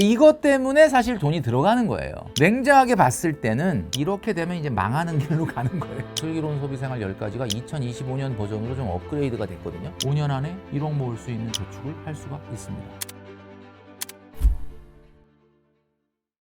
이것 때문에 사실 돈이 들어가는 거예요. 냉정하게 봤을 때는 이렇게 되면 이제 망하는 길로 가는 거예요. 슬기로운 소비생활 10가지가 2025년 버전으로 좀 업그레이드가 됐거든요. 5년 안에 1억 모을 수 있는 저축을 할 수가 있습니다.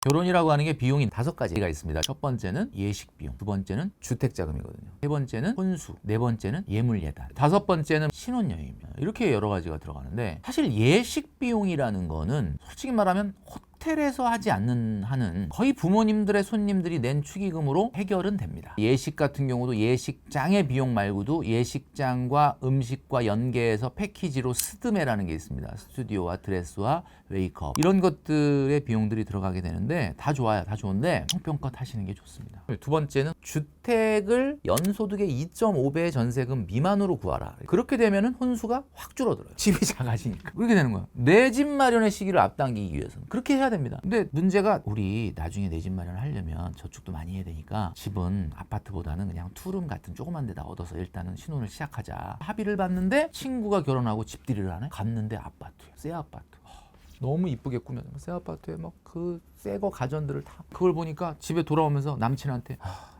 결혼이라고 하는 게 비용이 다섯 가지가 있습니다. 첫 번째는 예식 비용, 두 번째는 주택 자금이거든요. 세 번째는 혼수, 네 번째는 예물 예단, 다섯 번째는 신혼여행입니다. 이렇게 여러 가지가 들어가는데 사실 예식 비용이라는 거는 솔직히 말하면 호텔에서 하지 않는 한은 거의 부모님들의 손님들이 낸 축의금으로 해결은 됩니다. 예식 같은 경우도 예식장의 비용 말고도 예식장과 음식과 연계해서 패키지로 스드메라는 게 있습니다. 스튜디오와 드레스와 웨이크업 이런 것들의 비용들이 들어가게 되는데 다 좋아요. 다 좋은데 성평껏 하시는 게 좋습니다. 두 번째는 주택을 연소득의 2.5배 전세금 미만으로 구하라. 그렇게 되면은 혼수가 확 줄어들어요. 집이 작아지니까. 그렇게 되는 거예요. 내 집 마련의 시기를 앞당기기 위해서는 그렇게 해야 됩니다. 근데 문제가 우리 나중에 내 집 마련을 하려면 저축도 많이 해야 되니까 집은 아파트보다는 그냥 투룸 같은 조그만 데다 얻어서 일단은 신혼을 시작하자. 합의를 봤는데 친구가 결혼하고 집들이를 하네. 갔는데 아파트야. 새 아파트. 너무 이쁘게 꾸며놓은 새 아파트에 막 그 새 거 가전들을 다 그걸 보니까 집에 돌아오면서 남친한테 아,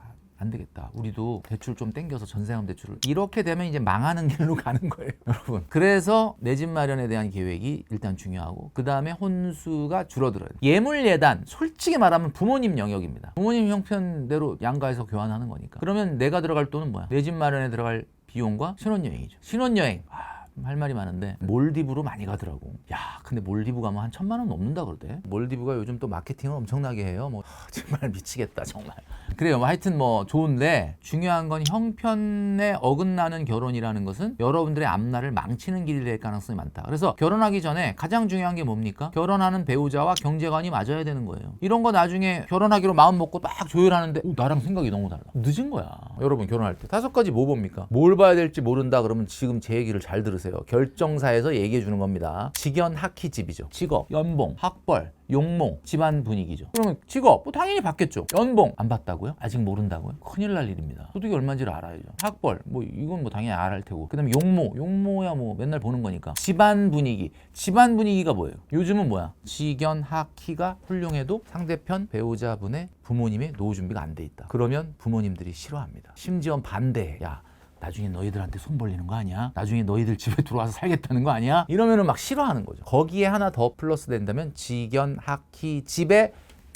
안 되겠다. 우리도 대출 좀 땡겨서 전세금 대출을 이렇게 되면 이제 망하는 길로 가는 거예요, 여러분. 그래서 내 집 마련에 대한 계획이 일단 중요하고 그 다음에 혼수가 줄어들어요. 예물 예단 솔직히 말하면 부모님 영역입니다. 부모님 형편대로 양가에서 교환하는 거니까. 그러면 내가 들어갈 돈은 뭐야? 내 집 마련에 들어갈 비용과 신혼여행이죠. 신혼여행. 아, 할 말이 많은데 몰디브로 많이 가더라고. 야, 근데 몰디브 가면 한 천만 원 넘는다 그러대. 몰디브가 요즘 또 마케팅을 엄청나게 해요. 뭐 하, 정말 미치겠다 정말. 그래요. 뭐 하여튼 뭐 좋은데 중요한 건 형편에 어긋나는 결혼이라는 것은 여러분들의 앞날을 망치는 길이 될 가능성이 많다. 그래서 결혼하기 전에 가장 중요한 게 뭡니까? 결혼하는 배우자와 경제관이 맞아야 되는 거예요. 이런 거 나중에 결혼하기로 마음 먹고 막 조율하는데 오, 나랑 생각이 너무 달라. 늦은 거야. 여러분 결혼할 때 다섯 가지 뭐 봅니까? 뭘 봐야 될지 모른다 그러면 지금 제 얘기를 잘 들으세요. 결정사에서 얘기해 주는 겁니다. 직연 하키집이죠. 직업, 연봉, 학벌, 용모, 집안 분위기죠. 그러면 직업, 뭐 당연히 받겠죠. 연봉 안 받다고요? 아직 모른다고요? 큰일 날 일입니다. 소득이 얼마인지를 알아야죠. 학벌, 뭐 이건 뭐 당연히 알아야 할 테고. 그 다음에 용모, 용모야 뭐 맨날 보는 거니까. 집안 분위기, 집안 분위기가 뭐예요? 요즘은 뭐야? 직연 하키가 훌륭해도 상대편 배우자분의 부모님의 노후 준비가 안 돼 있다. 그러면 부모님들이 싫어합니다. 심지어 반대해. 야. 나중에 너희들한테 손 벌리는 거 아니야? 나중에 너희들 집에 들어와서 살겠다는 거 아니야? 이러면은 막 싫어하는 거죠. 거기에 하나 더 플러스 된다면 직연, 학기, 집의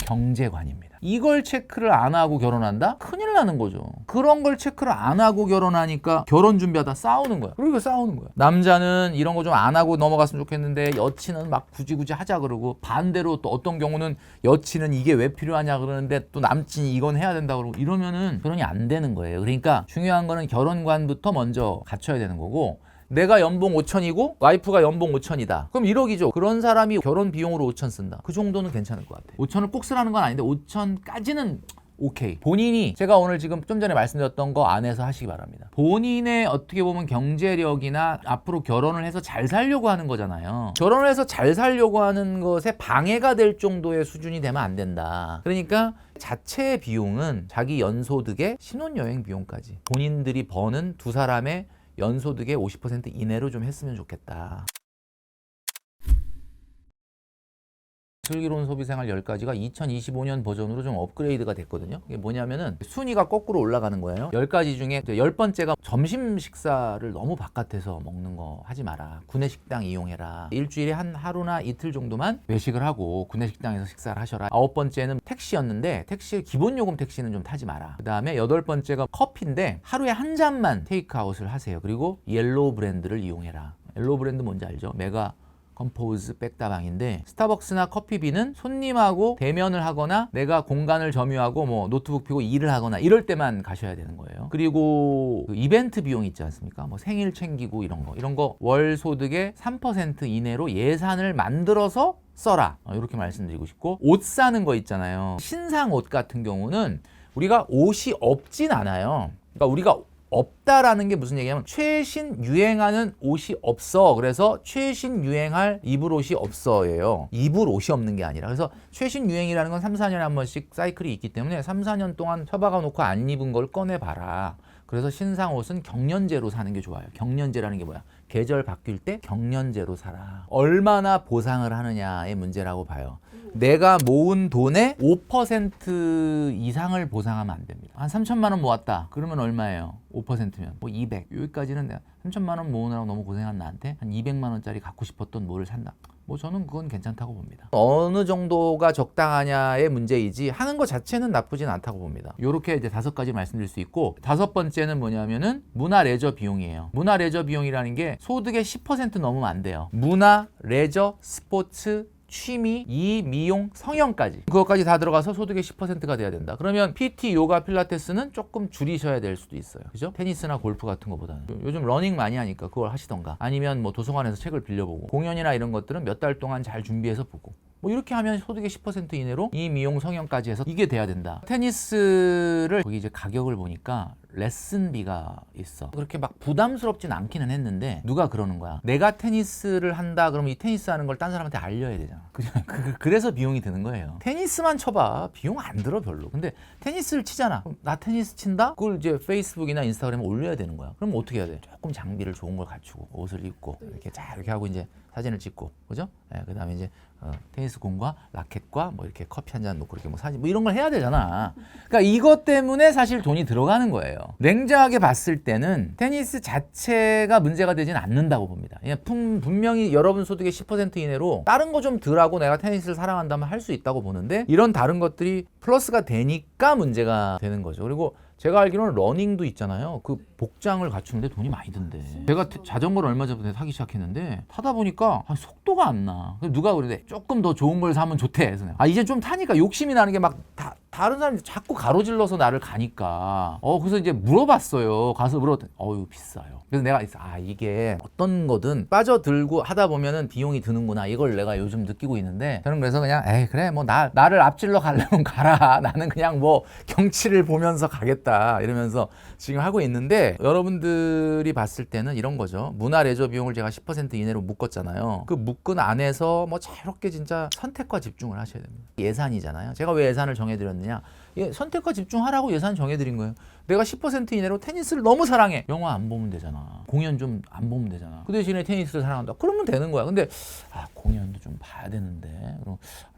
경제관입니다. 이걸 체크를 안 하고 결혼한다? 큰일 나는 거죠. 그런 걸 체크를 안 하고 결혼하니까 결혼 준비하다 싸우는 거야. 그리고 싸우는 거야. 남자는 이런 거 좀 안 하고 넘어갔으면 좋겠는데 여친은 막 굳이 굳이 하자 그러고 반대로 또 어떤 경우는 여친은 이게 왜 필요하냐 그러는데 또 남친이 이건 해야 된다 그러고 이러면은 결혼이 안 되는 거예요. 그러니까 중요한 거는 결혼관부터 먼저 갖춰야 되는 거고 내가 연봉 5천이고 와이프가 연봉 5천이다. 그럼 1억이죠. 그런 사람이 결혼 비용으로 5천 쓴다. 그 정도는 괜찮을 것 같아. 5천을 꼭 쓰라는 건 아닌데 5천까지는 오케이. 본인이 제가 오늘 지금 좀 전에 말씀드렸던 거 안에서 하시기 바랍니다. 본인의 어떻게 보면 경제력이나 앞으로 결혼을 해서 잘 살려고 하는 거잖아요. 결혼을 해서 잘 살려고 하는 것에 방해가 될 정도의 수준이 되면 안 된다. 그러니까 자체 비용은 자기 연소득의 신혼여행 비용까지 본인들이 버는 두 사람의 연소득의 50% 이내로 좀 했으면 좋겠다. 슬기로운 소비생활 10가지가 2025년 버전으로 좀 업그레이드가 됐거든요. 이게 뭐냐면은 순위가 거꾸로 올라가는 거예요. 10가지 중에 10번째가 점심 식사를 너무 바깥에서 먹는 거 하지 마라. 구내식당 이용해라. 일주일에 한 하루나 이틀 정도만 외식을 하고 구내식당에서 식사를 하셔라. 아홉 번째는 택시였는데 택시 기본 요금 택시는 좀 타지 마라. 그다음에 여덟 번째가 커피인데 하루에 한 잔만 테이크아웃을 하세요. 그리고 옐로우 브랜드를 이용해라. 옐로우 브랜드 뭔지 알죠? 메가 컴포즈 백다방인데 스타벅스나 커피비는 손님하고 대면을 하거나 내가 공간을 점유하고 뭐 노트북 피고 일을 하거나 이럴 때만 가셔야 되는 거예요. 그리고 그 이벤트 비용 있지 않습니까? 뭐 생일 챙기고 이런 거 이런 거 월 소득의 3% 이내로 예산을 만들어서 써라 어, 이렇게 말씀드리고 싶고 옷 사는 거 있잖아요. 신상 옷 같은 경우는 우리가 옷이 없진 않아요. 그러니까 우리가 없다라는 게 무슨 얘기냐면 최신 유행하는 옷이 없어. 그래서 최신 유행할 입을 옷이 없어예요. 입을 옷이 없는 게 아니라. 그래서 최신 유행이라는 건 3, 4년에 한 번씩 사이클이 있기 때문에 3, 4년 동안 처박아 놓고 안 입은 걸 꺼내 봐라. 그래서 신상 옷은 경년제로 사는 게 좋아요. 경년제라는 게 뭐야? 계절 바뀔 때 경년제로 살아. 얼마나 보상을 하느냐의 문제라고 봐요. 내가 모은 돈의 5% 이상을 보상하면 안 됩니다. 한 3천만 원 모았다. 그러면 얼마예요? 5%면 뭐 200. 여기까지는 내가 3천만 원 모으느라고 너무 고생한 나한테 한 200만 원짜리 갖고 싶었던 뭐를 산다. 뭐 저는 그건 괜찮다고 봅니다. 어느 정도가 적당하냐의 문제이지 하는 것 자체는 나쁘진 않다고 봅니다. 이렇게 이제 다섯 가지 말씀드릴 수 있고 다섯 번째는 뭐냐면은 문화 레저 비용이에요. 문화 레저 비용이라는 게 소득의 10% 넘으면 안 돼요. 문화, 레저, 스포츠, 취미, 이, 미용, 성형까지 그것까지 다 들어가서 소득의 10%가 돼야 된다. 그러면 PT, 요가, 필라테스는 조금 줄이셔야 될 수도 있어요. 그죠? 테니스나 골프 같은 것보다는 요- 요즘 러닝 많이 하니까 그걸 하시던가 아니면 뭐 도서관에서 책을 빌려보고 공연이나 이런 것들은 몇 달 동안 잘 준비해서 보고 뭐 이렇게 하면 소득의 10% 이내로 이 미용 성형까지 해서 이게 돼야 된다. 테니스를 거기 이제 가격을 보니까 레슨비가 있어. 그렇게 막 부담스럽진 않기는 했는데 누가 그러는 거야. 내가 테니스를 한다 그러면 이 테니스 하는 걸 딴 사람한테 알려야 되잖아. 그죠? 그- 그래서 비용이 드는 거예요. 테니스만 쳐봐. 비용 안 들어 별로. 근데 테니스를 치잖아. 나 테니스 친다? 그걸 이제 페이스북이나 인스타그램에 올려야 되는 거야. 그럼 어떻게 해야 돼? 조금 장비를 좋은 걸 갖추고 옷을 입고 이렇게 쫙 이렇게 하고 이제 사진을 찍고 그죠? 예, 그다음에 이제 어, 테니스 공과 라켓과 뭐 이렇게 커피 한 잔 놓고 이렇게 뭐 사진 뭐 이런 걸 해야 되잖아. 그러니까 이것 때문에 사실 돈이 들어가는 거예요. 냉정하게 봤을 때는 테니스 자체가 문제가 되진 않는다고 봅니다. 품- 분명히 여러분 소득의 10% 이내로 다른 거 좀 덜하고 내가 테니스를 사랑한다면 할 수 있다고 보는데 이런 다른 것들이 플러스가 되니까 문제가 되는 거죠. 그리고 제가 알기로는 러닝도 있잖아요. 그 복장을 갖추는데 돈이 많이 든대. 제가 트- 자전거를 얼마 전에 타기 시작했는데 타다 보니까 아, 속도가 안 나. 누가 그러대 조금 더 좋은 걸 사면 좋대. 그래서 아 이제 좀 타니까 욕심이 나는 게 막 다 다른 사람이 자꾸 가로질러서 나를 가니까. 어 그래서 이제 물어봤어요. 가서 물어봤더니 어유 비싸요. 그래서 내가 아 이게 어떤 거든 빠져들고 하다 보면은 비용이 드는구나. 이걸 내가 요즘 느끼고 있는데 저는 그래서 그냥 에이 그래 뭐 나 나를 앞질러 가려면 가라. 나는 그냥 뭐 경치를 보면서 가겠다. 이러면서 지금 하고 있는데 여러분들이 봤을 때는 이런 거죠. 문화 레저 비용을 제가 10% 이내로 묶었잖아요. 그 묶은 안에서 뭐 자유롭게 진짜 선택과 집중을 하셔야 됩니다. 예산이잖아요. 제가 왜 예산을 정해드렸느냐 예, 선택과 집중하라고 예산 정해드린 거예요 내가 10% 이내로 테니스를 너무 사랑해. 영화 안 보면 되잖아. 공연 좀 안 보면 되잖아. 그 대신에 테니스를 사랑한다. 그러면 되는 거야. 근데 아 공연도 좀 봐야 되는데. 그럼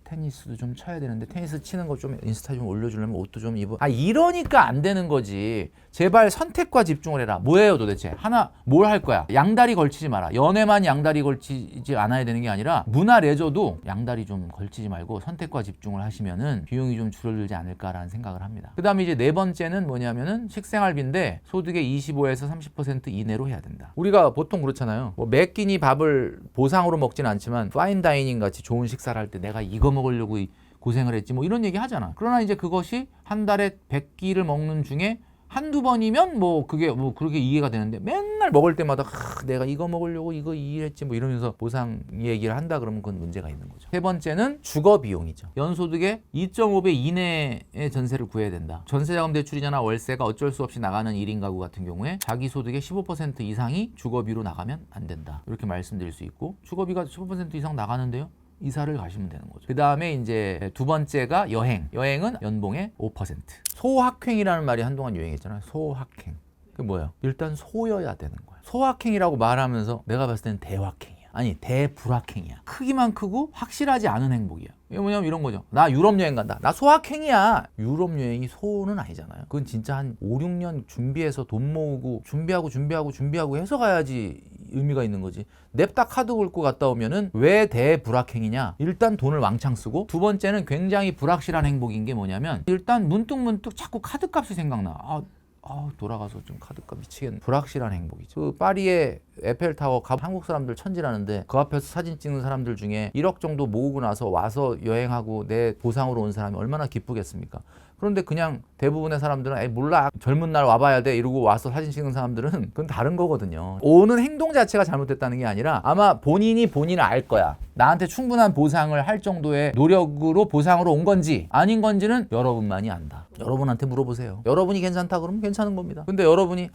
테니스도 좀 쳐야 되는데 테니스 치는 거 좀 인스타 좀 올려주려면 옷도 좀 입어. 아 이러니까 안 되는 거지. 제발 선택과 집중을 해라. 뭐예요 도대체? 하나 뭘 할 거야? 양다리 걸치지 마라. 연애만 양다리 걸치지 않아야 되는 게 아니라 문화 레저도 양다리 좀 걸치지 말고 선택과 집중을 하시면은 비용이 좀 줄어들지 않을까라는 생각을 합니다. 그다음에 이제 네 번째는 뭐냐면은 식생활비인데 소득의 25에서 30% 이내로 해야 된다. 우리가 보통 그렇잖아요. 뭐 매 끼니 밥을 보상으로 먹진 않지만 파인 다이닝 같이 좋은 식사를 할 때 내가 이거 먹 으려고 이- 고생을 했지 뭐 이런 얘기 하잖아. 그러나 이제 그것이 한 달에 100끼를 먹는 중에 한두 번이면 뭐 그게 뭐 그렇게 이해가 되는데 맨날 먹을 때마다 하, 내가 이거 먹으려고 이거 이해했지 뭐 이러면서 보상 얘기를 한다 그러면 그건 문제가 있는 거죠. 세 번째는 주거 비용이죠. 연소득의 2.5배 이내의 전세를 구해야 된다. 전세자금 대출이잖아 월세가 어쩔 수 없이 나가는 1인 가구 같은 경우에 자기 소득의 15% 이상이 주거비로 나가면 안 된다. 이렇게 말씀드릴 수 있고 주거비가 15% 이상 나가는데요. 이사를 가시면 되는 거죠. 그 다음에 이제 두 번째가 여행. 여행은 연봉의 5%. 소확행이라는 말이 한동안 유행했잖아요. 소확행. 그게 뭐예요? 일단 소여야 되는 거야. 소확행이라고 말하면서 내가 봤을 때는 대확행이야. 아니 대불확행이야. 크기만 크고 확실하지 않은 행복이야. 이게 뭐냐면 이런 거죠. 나 유럽 여행 간다. 나 소확행이야. 유럽 여행이 소는 아니잖아요. 그건 진짜 한 5, 6년 준비해서 돈 모으고 준비하고 준비하고 준비하고 해서 가야지 의미가 있는 거지. 냅다 카드 긁고 갔다 오면은 왜 대불확행이냐? 일단 돈을 왕창 쓰고 두 번째는 굉장히 불확실한 행복인 게 뭐냐면 일단 문득문득 자꾸 카드값이 생각나. 아, 아 돌아가서 좀 카드값 미치겠네. 불확실한 행복이죠. 그 파리의 에펠타워 가 한국 사람들 천지라는데 그 앞에서 사진 찍는 사람들 중에 1억 정도 모으고 나서 와서 여행하고 내 보상으로 온 사람이 얼마나 기쁘겠습니까? 그런데 그냥 대부분의 사람들은 에이 몰라 젊은 날 와봐야 돼 이러고 와서 사진 찍는 사람들은 그건 다른 거거든요. 오는 행동 자체가 잘못됐다는 게 아니라 아마 본인이 본인을 알 거야. 나한테 충분한 보상을 할 정도의 노력으로 보상으로 온 건지 아닌 건지는 여러분만이 안다. 여러분한테 물어보세요. 여러분이 괜찮다 그러면 괜찮은 겁니다. 근데 여러분이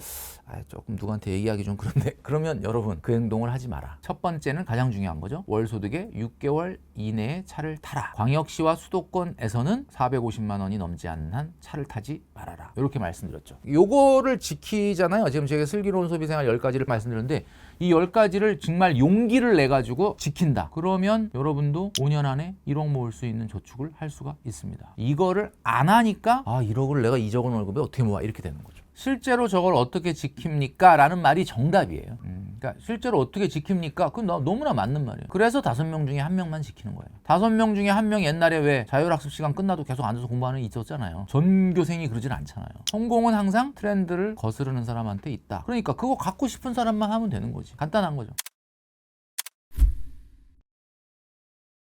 아, 조금 누구한테 얘기하기 좀 그런데 그러면 여러분 그 행동을 하지 마라. 첫 번째는 가장 중요한 거죠. 월 소득의 6개월 이내에 차를 타라. 광역시와 수도권에서는 450만 원이 넘지 않는 한 차를 타지 말아라. 이렇게 말씀드렸죠. 요거를 지키잖아요. 지금 제가 슬기로운 소비 생활 10가지를 말씀드렸는데 이 10가지를 정말 용기를 내 가지고 지킨다. 그러면 여러분도 5년 안에 1억 모을 수 있는 저축을 할 수가 있습니다. 이거를 안 하니까 아, 1억을 내가 이적은 월급에 어떻게 모아 이렇게 되는 거죠. 실제로 저걸 어떻게 지킵니까? 라는 말이 정답이에요. 음, 그러니까 실제로 어떻게 지킵니까? 그건 너- 너무나 맞는 말이에요. 그래서 다섯 명 중에 한 명만 지키는 거예요. 다섯 명 중에 한 명 옛날에 왜 자율학습 시간 끝나도 계속 앉아서 공부하는 애 있었잖아요. 전교생이 그러진 않잖아요. 성공은 항상 트렌드를 거스르는 사람한테 있다. 그러니까 그거 갖고 싶은 사람만 하면 되는 거지. 간단한 거죠.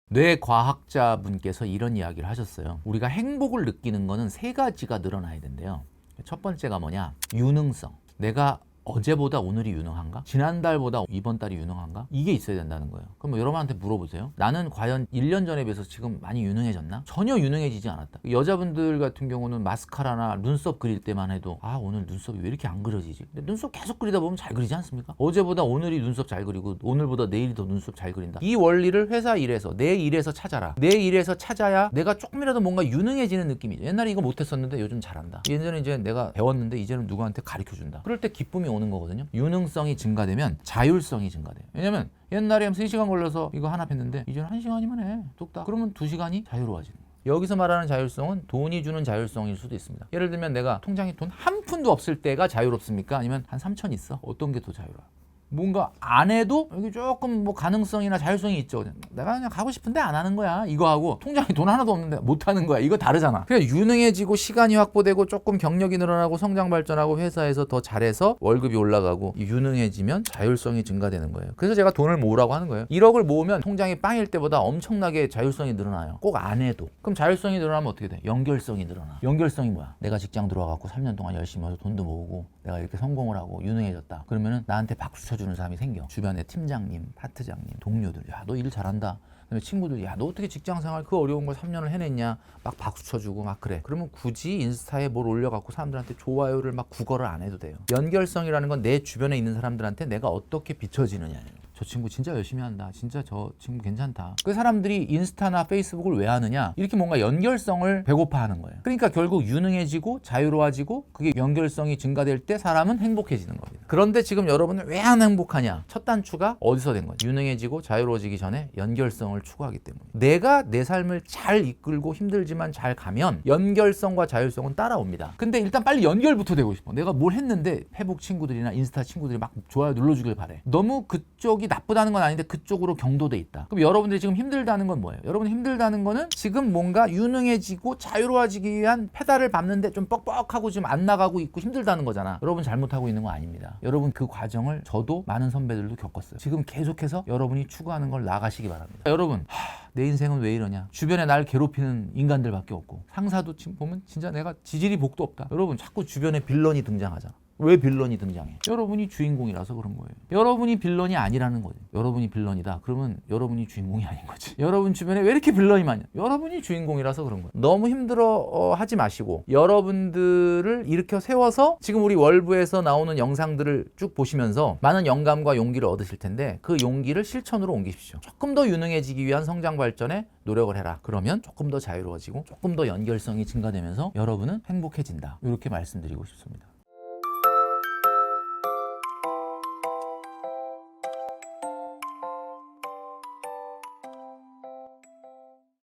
뇌과학자분께서 이런 이야기를 하셨어요. 우리가 행복을 느끼는 거는 세 가지가 늘어나야 된대요. 첫 번째가 뭐냐? 유능성. 내가 어제보다 오늘이 유능한가? 지난달보다 이번 달이 유능한가? 이게 있어야 된다는 거예요. 그럼 뭐 여러분한테 물어보세요. 나는 과연 1년 전에 비해서 지금 많이 유능해졌나? 전혀 유능해지지 않았다. 여자분들 같은 경우는 마스카라나 눈썹 그릴 때만 해도 아 오늘 눈썹이 왜 이렇게 안 그려지지? 눈썹 계속 그리다 보면 잘 그리지 않습니까? 어제보다 오늘이 눈썹 잘 그리고 오늘보다 내일이 더 눈썹 잘 그린다. 이 원리를 회사 일에서 내 일에서 찾아라. 내 일에서 찾아야 내가 조금이라도 뭔가 유능해지는 느낌이죠. 옛날에 이거 못했었는데 요즘 잘한다. 예전에 이제 내가 배웠는데 이제는 누구한테 가르쳐 준다. 그럴 때 기쁨이 오는 거거든요. 유능성이 증가되면 자율성이 증가돼요. 왜냐면 옛날에 3시간 걸려서 이거 하나 했는데 이제는 1시간이면 해. 뚝딱. 그러면 2시간이 자유로워지는. 여기서 말하는 자율성은 돈이 주는 자율성일 수도 있습니다. 예를 들면 내가 통장에 돈 한 푼도 없을 때가 자유롭습니까? 아니면 한 3천 있어? 어떤 게 더 자유로워? 뭔가 안 해도 여기 조금 뭐 가능성이나 자율성이 있죠. 내가 그냥 가고 싶은데 안 하는 거야. 이거 하고 통장에 돈 하나도 없는데 못 하는 거야. 이거 다르잖아. 그냥 유능해지고 시간이 확보되고 조금 경력이 늘어나고 성장 발전하고 회사에서 더 잘해서 월급이 올라가고 유능해지면 자율성이 증가되는 거예요. 그래서 제가 돈을 모으라고 하는 거예요. 1억을 모으면 통장이 빵일 때보다 엄청나게 자율성이 늘어나요. 꼭 안 해도. 그럼 자율성이 늘어나면 어떻게 돼? 연결성이 늘어나. 연결성이 뭐야? 내가 직장 들어와 갖고 3년 동안 열심히 해서 돈도 모으고 내가 이렇게 성공을 하고 유능해졌다. 그러면은 나한테 박수 쳐주는 사람이 생겨. 주변에 팀장님, 파트장님, 동료들. 야, 너 일 잘한다. 그다음에 친구들, 야, 너 어떻게 직장 생활 그 어려운 걸 3년을 해냈냐? 막 박수 쳐주고 막 그래. 그러면 굳이 인스타에 뭘 올려갖고 사람들한테 좋아요를 막 구걸을 안 해도 돼요. 연결성이라는 건 내 주변에 있는 사람들한테 내가 어떻게 비춰지느냐예요. 저 친구 진짜 열심히 한다. 진짜 저 친구 괜찮다. 그 사람들이 인스타나 페이스북을 왜 하느냐? 이렇게 뭔가 연결성을 배고파 하는 거예요. 그러니까 결국 유능해지고 자유로워지고 그게 연결성이 증가될 때 사람은 행복해지는 겁니다. 그런데 지금 여러분은 왜 안 행복하냐? 첫 단추가 어디서 된 거예요? 유능해지고 자유로워지기 전에 연결성을 추구하기 때문에. 내가 내 삶을 잘 이끌고 힘들지만 잘 가면 연결성과 자율성은 따라옵니다. 근데 일단 빨리 연결부터 되고 싶어. 내가 뭘 했는데 페북 친구들이나 인스타 친구들이 막 좋아요 눌러주길 바래. 너무 그쪽이 나쁘다는 건 아닌데 그쪽으로 경도돼 있다. 그럼 여러분들이 지금 힘들다는 건 뭐예요? 여러분 힘들다는 거는 지금 뭔가 유능해지고 자유로워지기 위한 페달을 밟는데 좀 뻑뻑하고 지금 안 나가고 있고 힘들다는 거잖아. 여러분 잘못하고 있는 거 아닙니다. 여러분 그 과정을 저도 많은 선배들도 겪었어요. 지금 계속해서 여러분이 추구하는 걸 나가시기 바랍니다. 여러분 하, 내 인생은 왜 이러냐? 주변에 날 괴롭히는 인간들밖에 없고 상사도 지금 보면 진짜 내가 지질이 복도 없다. 여러분 자꾸 주변에 빌런이 등장하잖아. 왜 빌런이 등장해? 여러분이 주인공이라서 그런 거예요. 여러분이 빌런이 아니라는 거죠. 여러분이 빌런이다. 그러면 여러분이 주인공이 아닌 거지. 여러분 주변에 왜 이렇게 빌런이 많냐? 여러분이 주인공이라서 그런 거예요. 너무 힘들어 어, 하지 마시고 여러분들을 일으켜 세워서 지금 우리 월부에서 나오는 영상들을 쭉 보시면서 많은 영감과 용기를 얻으실 텐데 그 용기를 실천으로 옮기십시오. 조금 더 유능해지기 위한 성장 발전에 노력을 해라. 그러면 조금 더 자유로워지고 조금 더 연결성이 증가되면서 여러분은 행복해진다. 이렇게 말씀드리고 싶습니다.